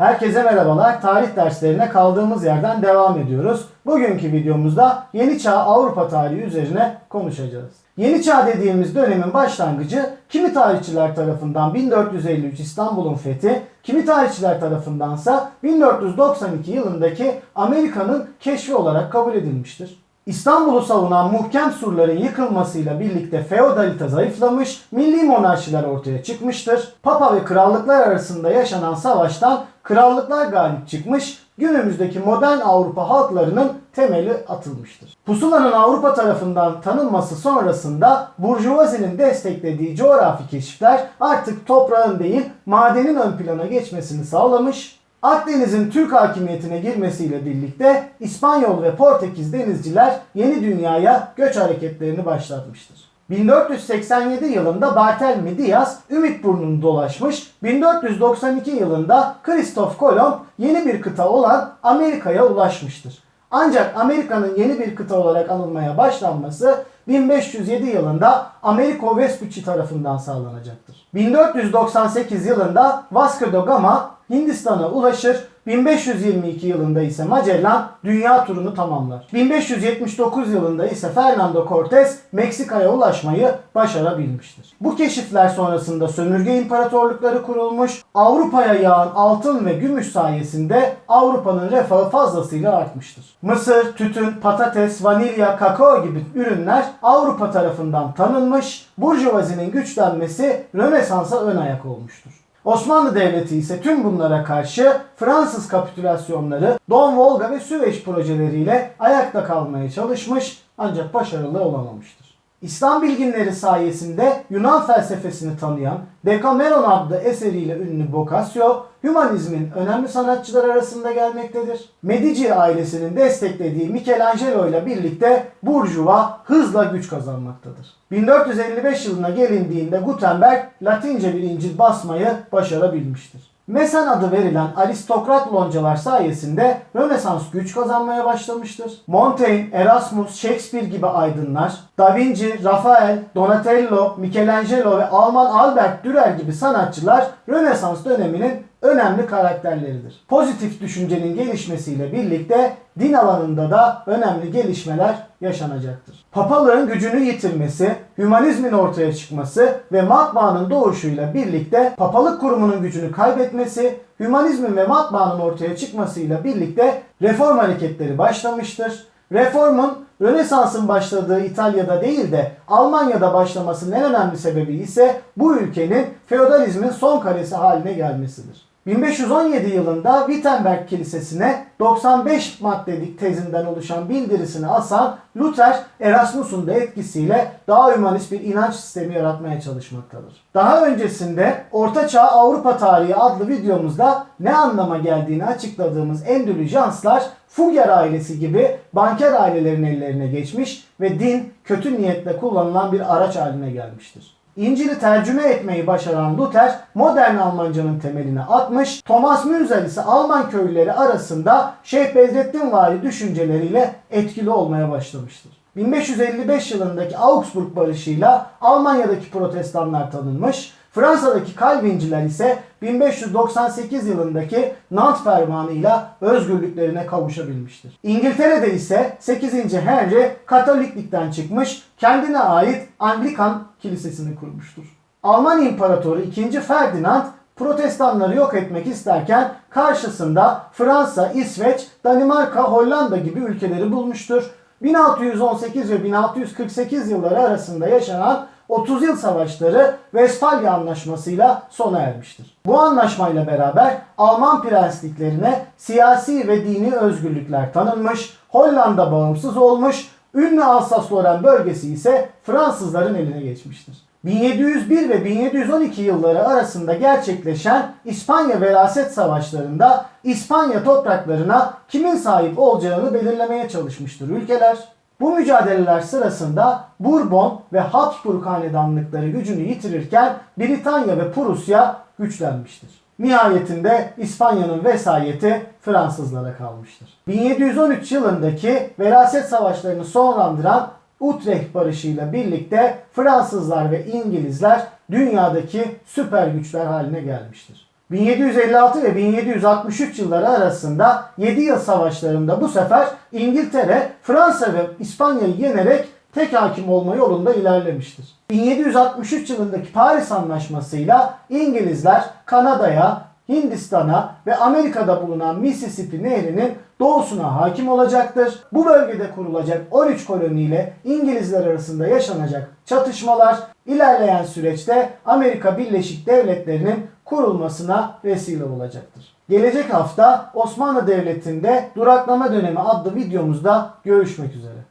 Herkese merhabalar. Tarih derslerine kaldığımız yerden devam ediyoruz. Bugünkü videomuzda Yeni Çağ Avrupa tarihi üzerine konuşacağız. Yeni Çağ dediğimiz dönemin başlangıcı kimi tarihçiler tarafından 1453 İstanbul'un fethi, kimi tarihçiler tarafındansa 1492 yılındaki Amerika'nın keşfi olarak kabul edilmiştir. İstanbul'u savunan muhkem surların yıkılmasıyla birlikte feodalite zayıflamış, milli monarşiler ortaya çıkmıştır. Papa ve krallıklar arasında yaşanan savaştan krallıklar galip çıkmış, günümüzdeki modern Avrupa halklarının temeli atılmıştır. Pusulanın Avrupa tarafından tanınması sonrasında Burjuvazinin desteklediği coğrafi keşifler artık toprağın değil madenin ön plana geçmesini sağlamış, Akdeniz'in Türk hakimiyetine girmesiyle birlikte İspanyol ve Portekiz denizciler yeni dünyaya göç hareketlerini başlatmıştır. 1487 yılında Barthélemy Diaz Ümitburnu'nu dolaşmış, 1492 yılında Kristof Kolomb yeni bir kıta olan Amerika'ya ulaşmıştır. Ancak Amerika'nın yeni bir kıta olarak anılmaya başlanması 1507 yılında Amerigo Vespucci tarafından sağlanacaktır. 1498 yılında Vasco da Gama Hindistan'a ulaşır. 1522 yılında ise Magellan dünya turunu tamamlar. 1579 yılında ise Fernando Cortez Meksika'ya ulaşmayı başarabilmiştir. Bu keşifler sonrasında sömürge imparatorlukları kurulmuş, Avrupa'ya yağan altın ve gümüş sayesinde Avrupa'nın refahı fazlasıyla artmıştır. Mısır, tütün, patates, vanilya, kakao gibi ürünler Avrupa tarafından tanınmış, Burjuvazinin güçlenmesi Rönesans'a ön ayak olmuştur. Osmanlı Devleti ise tüm bunlara karşı Fransız kapitülasyonları, Don Volga ve Süveyş projeleriyle ayakta kalmaya çalışmış ancak başarılı olamamıştır. İslam bilginleri sayesinde Yunan felsefesini tanıyan Decameron adlı eseriyle ünlü Boccaccio, Hümanizmin önemli sanatçılar arasında gelmektedir. Medici ailesinin desteklediği Michelangelo ile birlikte Burjuva hızla güç kazanmaktadır. 1455 yılına gelindiğinde Gutenberg Latince bir İncil basmayı başarabilmiştir. Mesen adı verilen aristokrat loncalar sayesinde Rönesans güç kazanmaya başlamıştır. Montaigne, Erasmus, Shakespeare gibi aydınlar, Da Vinci, Rafael, Donatello, Michelangelo ve Alman Albert Dürer gibi sanatçılar Rönesans döneminin önemli karakterleridir. Pozitif düşüncenin gelişmesiyle birlikte din alanında da önemli gelişmeler yaşanacaktır. Papalığın gücünü yitirmesi, hümanizmin ortaya çıkması ve matbaanın doğuşuyla birlikte papalık kurumunun gücünü kaybetmesi, hümanizmin ve matbaanın ortaya çıkmasıyla birlikte reform hareketleri başlamıştır. Reformun Rönesans'ın başladığı İtalya'da değil de Almanya'da başlamasının en önemli sebebi ise bu ülkenin feodalizmin son karesi haline gelmesidir. 1517 yılında Wittenberg Kilisesi'ne 95 maddelik tezinden oluşan bildirisini asan Luther, Erasmus'un da etkisiyle daha hümanist bir inanç sistemi yaratmaya çalışmaktadır. Daha öncesinde Orta Çağ Avrupa Tarihi adlı videomuzda ne anlama geldiğini açıkladığımız endülüjanslar Fugger ailesi gibi banker ailelerin ellerine geçmiş ve din kötü niyetle kullanılan bir araç haline gelmiştir. İncil'i tercüme etmeyi başaran Luther modern Almancanın temelini atmış. Thomas Münzer ise Alman köylüleri arasında Şeyh Bedrettin vari düşünceleriyle etkili olmaya başlamıştır. 1555 yılındaki Augsburg barışıyla Almanya'daki protestanlar tanınmış. Fransa'daki Calvinciler ise 1598 yılındaki Nantes fermanıyla özgürlüklerine kavuşabilmiştir. İngiltere'de ise 8. Henry Katoliklikten çıkmış, kendine ait Anglikan kilisesini kurmuştur. Alman İmparatoru 2. Ferdinand Protestanları yok etmek isterken karşısında Fransa, İsveç, Danimarka, Hollanda gibi ülkeleri bulmuştur. 1618 ve 1648 yılları arasında yaşanan 30 yıl savaşları Westfalia Anlaşması'yla sona ermiştir. Bu anlaşmayla beraber Alman prensliklerine siyasi ve dini özgürlükler tanınmış, Hollanda bağımsız olmuş, ünlü Alsas-Loren bölgesi ise Fransızların eline geçmiştir. 1701 ve 1712 yılları arasında gerçekleşen İspanya veraset savaşlarında İspanya topraklarına kimin sahip olacağını belirlemeye çalışmıştır ülkeler. Bu mücadeleler sırasında Bourbon ve Habsburg hanedanlıkları gücünü yitirirken Britanya ve Prusya güçlenmiştir. Nihayetinde İspanya'nın vesayeti Fransızlara kalmıştır. 1713 yılındaki veraset savaşlarını sonlandıran Utrecht barışıyla birlikte Fransızlar ve İngilizler dünyadaki süper güçler haline gelmiştir. 1756 ve 1763 yılları arasında 7 yıl savaşlarında bu sefer İngiltere, Fransa ve İspanya'yı yenerek tek hakim olma yolunda ilerlemiştir. 1763 yılındaki Paris Anlaşması'yla İngilizler Kanada'ya, Hindistan'a ve Amerika'da bulunan Mississippi Nehri'nin doğusuna hakim olacaktır. Bu bölgede kurulacak 13 koloniyle İngilizler arasında yaşanacak çatışmalar ilerleyen süreçte Amerika Birleşik Devletleri'nin kurulmasına vesile olacaktır. Gelecek hafta Osmanlı Devleti'nde duraklama dönemi adlı videomuzda görüşmek üzere.